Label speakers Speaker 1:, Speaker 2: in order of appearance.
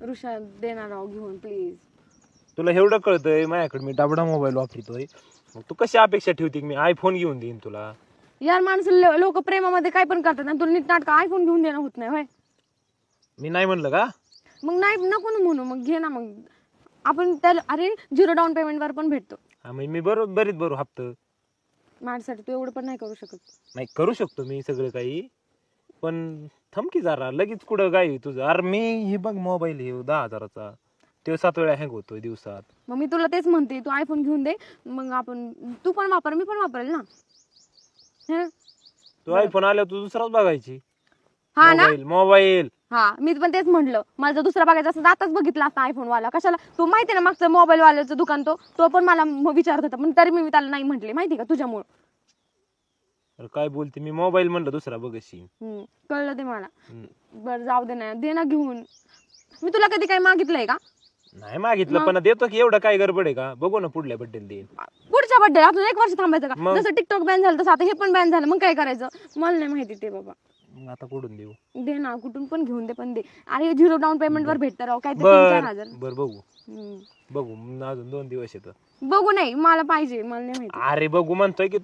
Speaker 1: ऋषा देणार राव घेऊन प्लीज
Speaker 2: तुला एवढं कळतंय माझ्याकडे मी डाबडा मोबाईल वापरतोय. मग तू कशी अपेक्षा ठेवते की मी आयफोन घेऊन देईन तुला?
Speaker 1: यार माणसं लोक प्रेमामध्ये काय पण करतात आणि तुला नीट नाटक आयफोन घेऊन देणं होत नाही होय.
Speaker 2: मी नाही म्हणलं का?
Speaker 1: मग नाही नको ना म्हणू. मग घे ना मग. आपण त्याला अरे झिरो डाऊन पेमेंट वर पण भेटतो.
Speaker 2: हा, मग मी बरोबर बरीच बरोबर हप्त.
Speaker 1: माझ्यासाठी तू एवढं पण नाही करू शकत.
Speaker 2: नाही करू शकतो मी सगळं काही. पण थमकी जरा लगेच कुठं काय तुझं? अरे मी हे बघ मोबाईल हे दहा हजाराचा. ते सात वेळा हँग होतोय दिवसात.
Speaker 1: मग मी तुला तेच म्हणते तू आयफोन घेऊन दे मग आपण तू पण वापर मी पण वापरेल ना? हं?
Speaker 2: तू आयफोन आल्यावर तू दुसराच बघायची.
Speaker 1: हा ना?
Speaker 2: Mobile mobile.
Speaker 1: हा मी पण तेच म्हटलं. मला जर दुसरा बघायचा असं आताच बघितला असता आयफोन वाला कशाला? तो माहिती ना मागचं मोबाईल वाल्याचं दुकान तो तो पण मला म- विचारत होता पण तरी मी त्याला नाही म्हटले. माहिती का तुझ्यामुळं?
Speaker 2: अरे काय बोलते? मी मोबाईल म्हणलं दुसरा बघशी
Speaker 1: हम्म, कळलं ते मला. बरं जाऊ दे ना दे ना घेऊन. मी तुला कधी काही मागितलंय का?
Speaker 2: नाही मागितलं
Speaker 1: मग?
Speaker 2: पण देतो की एवढं काय गडबड आहे का? बघू ना पुढल्या बड्डेला देईन.
Speaker 1: पुढच्या बड्डे अजून एक वर्ष थांबायचं का?
Speaker 2: मग?
Speaker 1: जसं टिकटॉक बॅन झालं तसं आता हे पण बॅन झालं. मग काय करायचं? मला नाही माहिती ते बाबा.
Speaker 2: मग आता कुठून देऊ?
Speaker 1: दे ना कुठून पण घेऊन दे पण दे. अरे झिरो डाऊन पेमेंट वर भेटतं राव काय ते तीन चार
Speaker 2: बर
Speaker 1: हजार
Speaker 2: बर बघू.
Speaker 1: हम्म.
Speaker 2: बघू मग अजून दोन दिवस येतं.
Speaker 1: बघू नाही मला पाहिजे मला नाही माहिती.
Speaker 2: अरे बघू म्हणतोय की